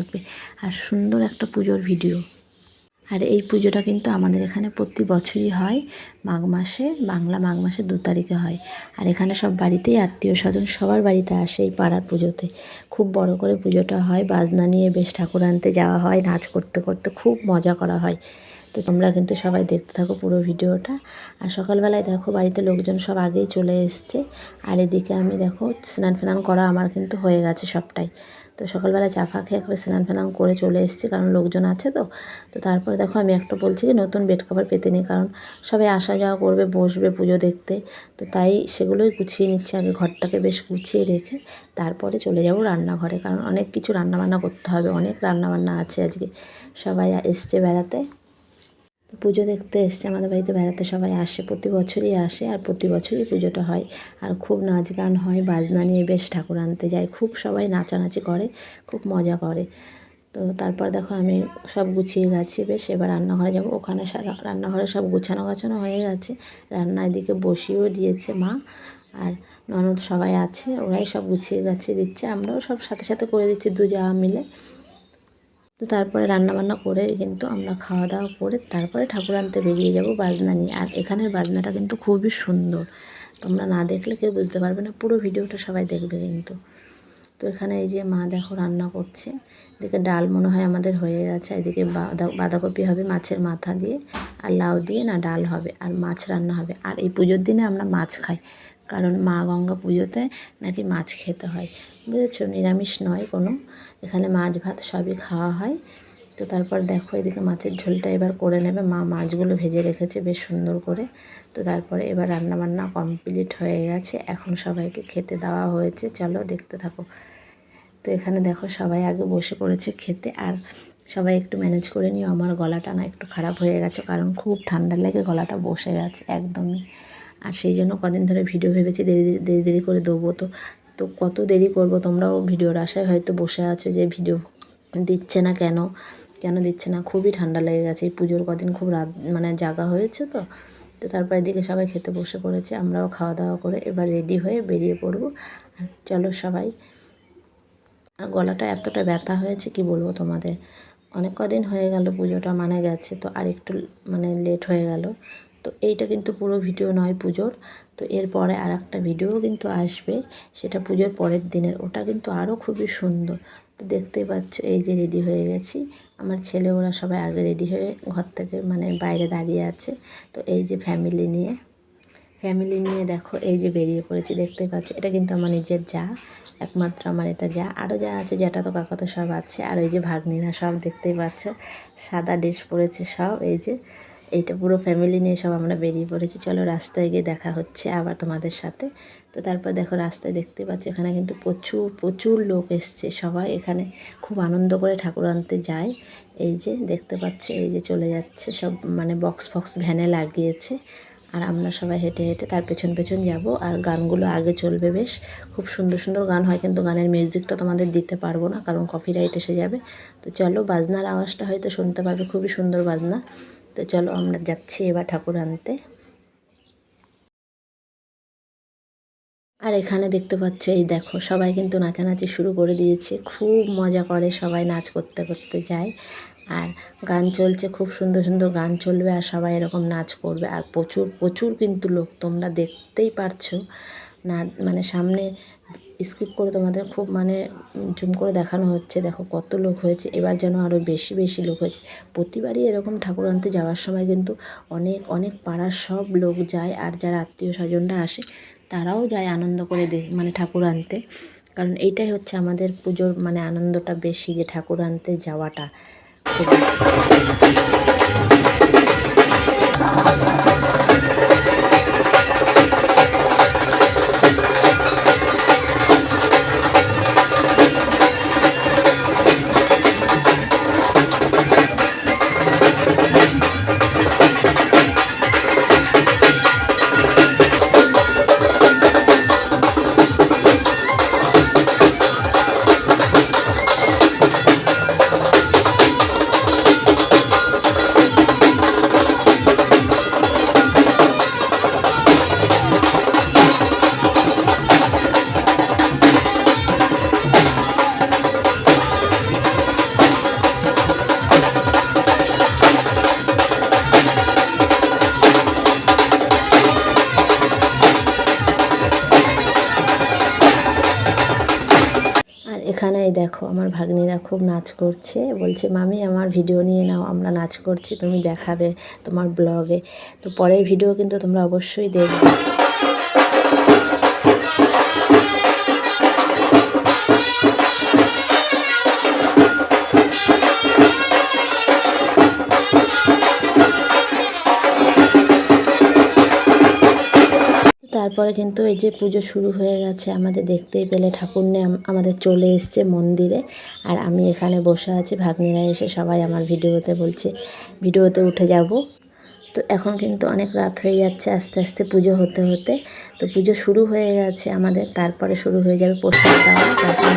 থাকবে আর সুন্দর একটা পুজোর ভিডিও আর এই পুজোটা কিন্তু আমাদের এখানে প্রতি বছরই হয়, মাঘ মাসে, বাংলা মাঘ মাসে দু তারিখে হয়। আর এখানে সব বাড়িতেই আত্মীয় স্বজন সবার বাড়িতে আসে এই পাড়ার পুজোতে। খুব বড় করে পুজোটা হয়, বাজনা নিয়ে বেশ ঠাকুর আনতে যাওয়া হয়, নাচ করতে করতে খুব মজা করা হয়। তো তোমরা কিন্তু সবাই দেখতে থাকো পুরো ভিডিওটা। আর সকালবেলায় দেখো বাড়িতে লোকজন সব আগেই চলে এসছে। আর এদিকে আমি দেখো স্নান ফেনান করা আমার কিন্তু হয়ে গেছে সবটাই। তো সকালবেলা চা ফা খেয়ে একবার স্নান ফেনান করে চলে এসেছি কারণ লোকজন আছে তো। তো তারপরে দেখো আমি একটা বলছি কি নতুন বেড কভার পেতে নিই কারণ সবাই আসা যাওয়া করবে, বসবে পুজো দেখতে। তো তাই সেগুলোই গুছিয়ে নিচ্ছি আগে ঘরটাকে বেশ গুছিয়ে রেখে তারপরে চলে যাব রান্নাঘরে। কারণ অনেক কিছু রান্নাবান্না করতে হবে, অনেক রান্নাবান্না আছে আজকে। সবাই এসছে বেড়াতে। তো পুজো দেখতে এসছে, আমাদের বাড়িতে বেড়াতে সবাই আসে, প্রতি বছরই আসে আর প্রতি বছরই পুজোটা হয়। আর খুব নাচ গান হয়, বাজনা নিয়ে বেশ ঠাকুর আনতে যায়, খুব সবাই নাচানাচি করে, খুব মজা করে। তো তারপর দেখো আমি সব গুছিয়ে গেছি, বেশ এবার রান্নাঘরে যাব। ওখানে রান্নাঘরে সব গুছানো গাছানো হয়ে গেছে রান্না এদিকে বসিয়েও দিয়েছে মা আর ননদ সবাই আছে, ওরাই সব গুছিয়ে গাছিয়ে দিচ্ছে, আমরাও সব সাথে সাথে করে দিচ্ছি দু যাওয়া মিলে। তো তারপরে রান্নাবান্না করে কিন্তু আমরা খাওয়া দাওয়া করে তারপরে ঠাকুর আনতে বেরিয়ে যাব বাজনা নিয়ে। আর এখানের বাজনাটা কিন্তু খুবই সুন্দর। তোমরা না দেখলে কেউ বুঝতে পারবে না, পুরো ভিডিওটা সবাই দেখবে কিন্তু। তো এখানে এই যে মা দেখো রান্না করছে। এদিকে ডাল মনে হয় আমাদের হয়ে গেছে, এদিকে বাঁধা বাঁধাকপি হবে মাছের মাথা দিয়ে, আর লাউ দিয়ে না ডাল হবে, আর মাছ রান্না হবে। আর এই পুজোর দিনে আমরা মাছ খাই। কারণ মা গঙ্গা পুজোতে নাকি মাছ খেতে হয়। বুঝেছ? নিরামিষ নয় কোনো। এখানে মাছ ভাত সবই খাওয়া হয়। তো তারপর দেখো এদিকে মাছের ঝোলটা এবার করে নেবে। মা মাছগুলো ভেজে রেখেছে বেশ সুন্দর করে। তো তারপরে এবার রান্নাবান্না কমপ্লিট হয়ে গেছে। এখন সবাইকে খেতে দেওয়া হয়েছে। চলো দেখতে থাকো। তো এখানে দেখো সবাই আগে বসে পড়েছে খেতে। আর সবাই একটু ম্যানেজ করে নিও। আমার গলাটা না একটু খারাপ হয়ে গেছে। কারণ খুব ঠান্ডা লেগে গলাটা বসে গেছে। একদমই। আর সেই জন্য কদিন ধরে ভিডিও ভেবেছি দেরি দেরি দেরি করে দেবো তো। তো কত দেরি করব তোমরাও ভিডিওর আশায় হয়তো বসে আছো যে ভিডিও দিচ্ছে না কেন? কেন দিচ্ছে না? খুবই ঠান্ডা লেগে গেছে। এই পুজোর কদিন খুব রাত মানে জাগা হয়েছে তো। তো তারপর এদিকে সবাই খেতে বসে পড়েছে, আমরাও খাওয়া দাওয়া করে এবার রেডি হয়ে বেরিয়ে পড়ব। আর চলো সবাই, আর গলাটা এতটা ব্যথা হয়েছে কি বলব তোমাদের? অনেক কদিন হয়ে গেল পুজোটা মানে গেছে তো আর একটু মানে লেট হয়ে গেল। তো এইটা কিন্তু পুরো ভিডিও নয় পুজোর। তো এরপরে আর একটা ভিডিও কিন্তু আসবে, সেটা পুজোর পরের দিনের। ওটা কিন্তু আরও খুবই সুন্দর। তো দেখতেই পাচ্ছ, এই যে রেডি হয়ে গেছি। আমার ছেলে, ওরা সবাই আগে রেডি হয়ে ঘর থেকে মানে বাইরে দাঁড়িয়ে আছে। তো এই যে ফ্যামিলি নিয়ে ফ্যামিলি নিয়ে দেখো, এই যে বেরিয়ে পড়েছি, দেখতেই পাচ্ছ। এটা কিন্তু আমার নিজের যা, একমাত্র আমার এটা যা। আরও যা আছে যেটা তো কাকা তো সব আছে। আর ওই যে ভাগ্নিরা সব দেখতেই পাচ্ছ, সাদা ড্রেস পরেছে সব, এই যে। এইটা পুরো ফ্যামিলি নিয়ে সব আমরা বেরিয়ে পড়েছি। চলো রাস্তায় গিয়ে দেখা হচ্ছে আবার তোমাদের সাথে। তো তারপর দেখো রাস্তায় দেখতে পাচ্ছি, এখানে কিন্তু প্রচুর প্রচুর লোক এসছে সবাই। এখানে খুব আনন্দ করে ঠাকুর আনতে যায়। এই যে দেখতে পাচ্ছে, এই যে চলে যাচ্ছে, সব মানে বক্স ফক্স ভ্যানে লাগিয়েছে। আর আমরা সবাই হেঁটে হেঁটে তার পেছন পেছন যাব। আর গানগুলো আগে চলবে বেশ। খুব সুন্দর সুন্দর গান হয়, কিন্তু গানের মিউজিকটা তোমাদের দিতে পারব না, কারণ কপিরাইট এসে যাবে। তো চলো, বাজনার আওয়াজটা হয়তো শুনতে পারবে খুবই সুন্দর বাজনা। তো চলো, আমরা যাচ্ছি এবার ঠাকুর আনতে। আর এখানে দেখতে পাচ্ছ, এই দেখো, সবাই কিন্তু নাচানাচি শুরু করে দিয়েছে। খুব মজা করে সবাই নাচ করতে করতে যায়। আর গান চলছে, খুব সুন্দর সুন্দর গান চলবে আর সবাই এরকম নাচ করবে। আর প্রচুর প্রচুর কিন্তু লোক, তোমরা দেখতেই পারছ। না মানে সামনে স্কিপ করে তোমাদের খুব মানে জুম করে দেখানো হচ্ছে। দেখো কত লোক হয়েছে, এবার যেন আরও বেশি বেশি লোক হয়েছে। প্রতিবারই এরকম ঠাকুর আনতে যাওয়ার সময় কিন্তু অনেক অনেক পাড়ার সব লোক যায়। আর যারা আত্মীয় স্বজনরা আসে তারাও যায় আনন্দ করে দে মানে ঠাকুর আনতে। কারণ এইটাই হচ্ছে আমাদের পুজোর মানে আনন্দটা বেশি যে ঠাকুর আনতে যাওয়াটা। এখানে এই দেখো, আমার ভাগ্নিরা খুব নাচ করছে। বলছে, মামি, আমার ভিডিও নিয়ে নাও, আমরা নাচ করছি, তুমি দেখাবে তোমার ব্লগে তো পরের ভিডিও কিন্তু তোমরা অবশ্যই দেখবে। তারপরে কিন্তু এই যে পুজো শুরু হয়ে গেছে, আমাদের দেখতেই পেলে ঠাকুর নিয়ে আমাদের চলে এসছে মন্দিরে। আর আমি এখানে বসে আছি, ভাগ্নিরা এসে সবাই আমার ভিডিওতে বলছে, ভিডিওতে উঠে যাব। তো এখন কিন্তু অনেক রাত হয়ে যাচ্ছে আস্তে আস্তে পুজো হতে হতে। তো পুজো শুরু হয়ে গেছে আমাদের, তারপরে শুরু হয়ে যাবে প্রসাদ তারপরে